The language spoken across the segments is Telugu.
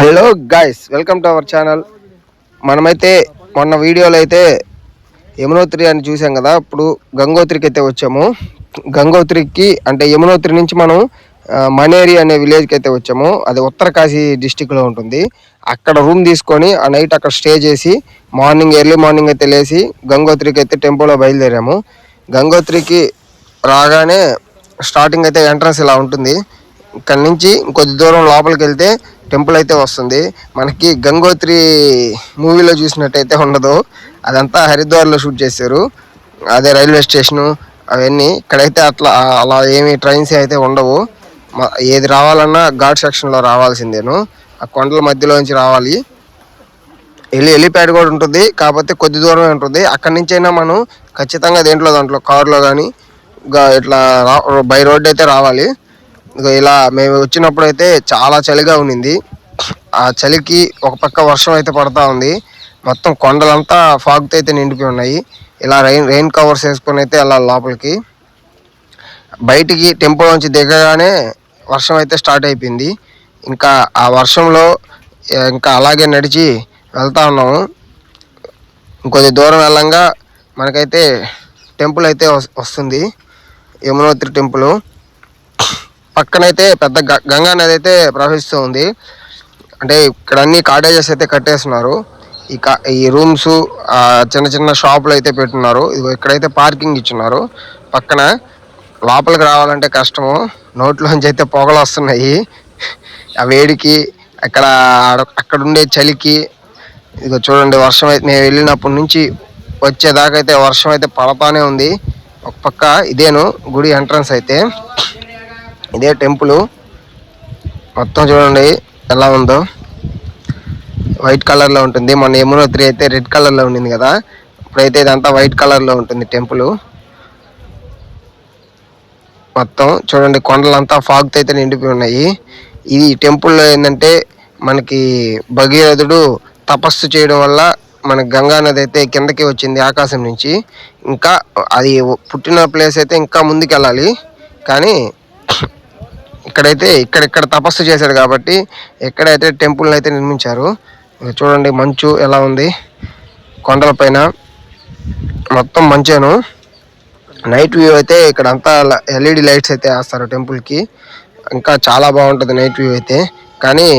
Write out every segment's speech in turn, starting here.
Hello guys welcome to our channel మనమైతే మొన్న వీడియోలో అయితే యమునోత్రి అని చూసాం కదా ఇప్పుడు గంగోత్రికి అయితే వచ్చాము. గంగోత్రికి అంటే యమునోత్రి నుంచి మనం మనేరి అనే విలేజ్కి అయితే వచ్చాము. అది ఉత్తరకాశీ డిస్టిక్లో ఉంటుంది. అక్కడ రూమ్ తీసుకొని ఆ నైట్ అక్కడ స్టే చేసి మార్నింగ్ ఎర్లీ మార్నింగ్ అయితే లేచి గంగోత్రికి అయితే టెంపోలో బయలుదేరాము. గంగోత్రికి రాగానే స్టార్టింగ్ అయితే ఎంట్రన్స్ ఇలా ఉంటుంది. ఇక్కడ నుంచి కొద్ది దూరం లోపలికి వెళ్తే టెంపుల్ అయితే వస్తుంది. మనకి గంగోత్రి మూవీలో చూసినట్టయితే ఉండదు. అదంతా హరిద్వార్లో షూట్ చేశారు. అదే రైల్వే స్టేషను అవన్నీ. ఇక్కడైతే అట్లా అలా ఏమి ట్రైన్స్ అయితే ఉండవు. ఏది రావాలన్నా ఘాట్ సెక్షన్లో రావాల్సిందేను. ఆ కొండల మధ్యలోంచి రావాలి. వెళ్ళి హెలిప్యాడ్ కూడా ఉంటుంది. కాకపోతే కొద్ది దూరమే ఉంటుంది. అక్కడి నుంచి అయినా మనం ఖచ్చితంగా దేంట్లో దాంట్లో కారులో కానీ ఇట్లా బై రోడ్ అయితే రావాలి. ఇలా మేము వచ్చినప్పుడు అయితే చాలా చలిగా ఉన్నింది. ఆ చలికి ఒక పక్క వర్షం అయితే పడతా ఉంది. మొత్తం కొండలంతా ఫాగ్తో అయితే నిండిపోయి ఉన్నాయి. ఇలా రెయిన్ రెయిన్ కవర్స్ వేసుకొని అయితే వెళ్ళాలి లోపలికి. బయటికి టెంపుల్ నుంచి దిగగానే వర్షం అయితే స్టార్ట్ అయిపోయింది. ఇంకా ఆ వర్షంలో ఇంకా అలాగే నడిచి వెళ్తా ఉన్నాము. ఇంకొద్ది దూరం వెళ్ళంగా మనకైతే టెంపుల్ అయితే వస్తుంది. యమునోత్రి టెంపుల్. పక్కనైతే పెద్ద గ- గంగా నది అయితే ప్రవహిస్తూ ఉంది. అంటే ఇక్కడ అన్ని కాటేజెస్ అయితే కట్టేస్తున్నారు. ఈ కా ఈ రూమ్స్ చిన్న చిన్న షాపులు అయితే పెట్టున్నారు. ఇదిగో ఇక్కడైతే పార్కింగ్ ఇచ్చున్నారు. పక్కన లోపలికి రావాలంటే కష్టము. నోట్లోంచి అయితే పొగలు వస్తున్నాయి. ఆ వేడికి అక్కడ ఆడ- అక్కడ ఉండే చలికి. ఇదిగో చూడండి వర్షం అయితే మేము వెళ్ళినప్పటి నుంచి వచ్చేదాకా అయితే వర్షం అయితే పడతానే ఉంది. ఒక పక్క ఇదేను గుడి ఎంట్రన్స్ అయితే. ఇదే టెంపుల్. మొత్తం చూడండి ఎలా ఉందో. వైట్ కలర్లో ఉంటుంది. మొన్న యమునోత్రి అయితే రెడ్ కలర్లో ఉండింది కదా. ఇప్పుడైతే ఇదంతా వైట్ కలర్లో ఉంటుంది టెంపుల్. మొత్తం చూడండి కొండలంతా ఫాగ్తో అయితే నిండిపోయి ఉన్నాయి. ఇది టెంపుల్లో ఏంటంటే మనకి భగీరథుడు తపస్సు చేయడం వల్ల మన గంగా నది అయితే కిందకి వచ్చింది ఆకాశం నుంచి. ఇంకా అది పుట్టిన ప్లేస్ అయితే ఇంకా ముందుకు వెళ్ళాలి కానీ ఇక్కడైతే ఇక్కడ ఇక్కడ తపస్సు చేశాడు కాబట్టి ఎక్కడైతే టెంపుల్ అయితే నిర్మించారు చూడండి మంచు ఎలా ఉంది. కొండలపైన మొత్తం మంచేను. నైట్ వ్యూ అయితే ఇక్కడ అంతా ఎల్ఈడి లైట్స్ అయితే వేస్తారు టెంపుల్కి. ఇంకా చాలా బాగుంటుంది నైట్ వ్యూ అయితే. కానీ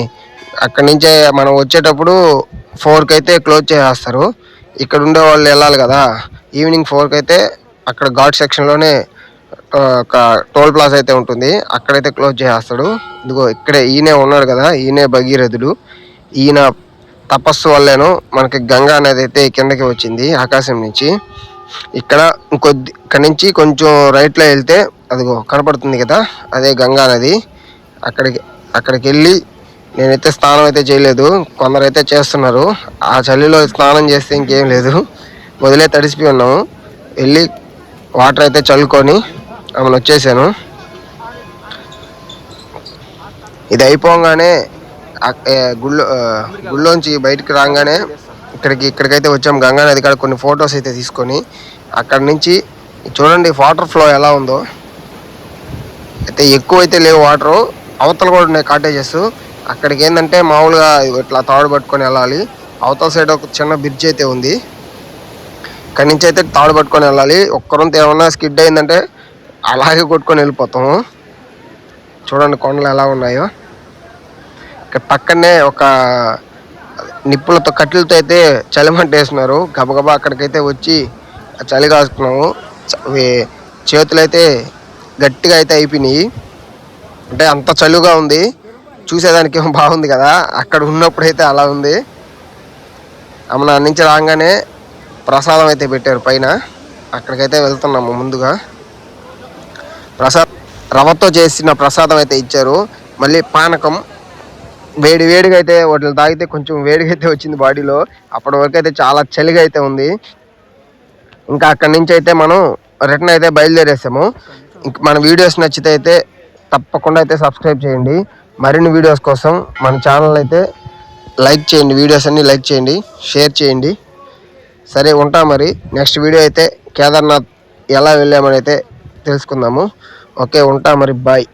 అక్కడి నుంచే మనం వచ్చేటప్పుడు ఫోర్కి అయితే క్లోజ్ చేసేస్తారు. ఇక్కడ ఉండే వాళ్ళు వెళ్ళాలి కదా. ఈవినింగ్ ఫోర్కి అయితే అక్కడ ఘాట్ సెక్షన్లోనే ఒక టోల్ ప్లాజా అయితే ఉంటుంది. అక్కడైతే క్లోజ్ చేస్తాడు ఇదిగో ఇక్కడే ఈయనే ఉన్నాడు కదా ఈయనే భగీరథుడు. ఈయన తపస్సు వల్లేను మనకి గంగా అనేది అయితే కిందకి వచ్చింది ఆకాశం నుంచి. ఇక్కడ ఇంకొద్ది ఇక్కడ నుంచి కొంచెం రైట్లో వెళ్తే అదిగో కనపడుతుంది కదా అదే గంగా నది. అక్కడికి అక్కడికి వెళ్ళి నేనైతే స్నానం అయితే చేయలేదు కొందరైతే చేస్తున్నారు. ఆ చలిలో స్నానం చేస్తే ఇంకేం లేదు. వదిలే తడిసిపోయి ఉన్నాము. వెళ్ళి వాటర్ అయితే చల్లుకొని ఆమెను వచ్చేసాను. ఇది అయిపోగానే గుళ్ళో గుళ్ళోంచి బయటికి రాగానే ఇక్కడికి ఇక్కడికైతే వచ్చాం. గంగా నది కాడ కొన్ని ఫొటోస్ అయితే తీసుకొని అక్కడ నుంచి చూడండి వాటర్ ఫ్లో ఎలా ఉందో. అయితే ఎక్కువ అయితే లేవు వాటరు. అవతల కూడా ఉన్నాయి కాటేజెస్. అక్కడికి ఏంటంటే మామూలుగా ఇట్లా తాడు పట్టుకొని వెళ్ళాలి. అవతల సైడ్ ఒక చిన్న బ్రిడ్జ్ అయితే ఉంది. ఇక్కడి నుంచి అయితే తాడు పట్టుకొని వెళ్ళాలి. ఒక్కరంతా ఏమన్నా స్కిడ్ అయిందంటే అలాగే కొట్టుకొని వెళ్ళిపోతాము. చూడండి కొండలు ఎలా ఉన్నాయో. ఇక్కడ పక్కనే ఒక నిప్పులతో కట్టెలతో అయితే చలిమంట వేస్తున్నారు. గబగబా అక్కడికైతే వచ్చి చలి కాసుకున్నాము చేతులు అయితే గట్టిగా అయితే అయిపోయినాయి. అంటే అంత చలుగా ఉంది. చూసేదానికి ఏమో బాగుంది కదా. అక్కడ ఉన్నప్పుడైతే అలా ఉంది. అమ్మ నుంచి రాగానే ప్రసాదం అయితే పెట్టారు పైన. అక్కడికైతే వెళ్తున్నాము ముందుగా. ప్రసాద్ రవ్వతో చేసిన ప్రసాదం అయితే ఇచ్చారు. మళ్ళీ పానకం. వేడి వేడిగా అయితే వాటిని తాగితే కొంచెం వేడిగా అయితే వచ్చింది బాడీలో. అప్పటి వరకు అయితే చాలా చలిగా అయితే ఉంది. ఇంకా అక్కడి నుంచి అయితే మనం రిటర్న్ అయితే బయలుదేరేసాము. ఇంక మన వీడియోస్ నచ్చితే అయితే తప్పకుండా అయితే సబ్స్క్రైబ్ చేయండి. మరిన్ని వీడియోస్ కోసం మన ఛానల్ అయితే లైక్ చేయండి. వీడియోస్ అన్నీ లైక్ చేయండి. షేర్ చేయండి. సరే ఉంటా మరి. నెక్స్ట్ వీడియో అయితే కేదార్నాథ్ ఎలా వెళ్ళామని అయితే తెలుసుకుందాము. ఓకే ఉంటా మరి బాయ్.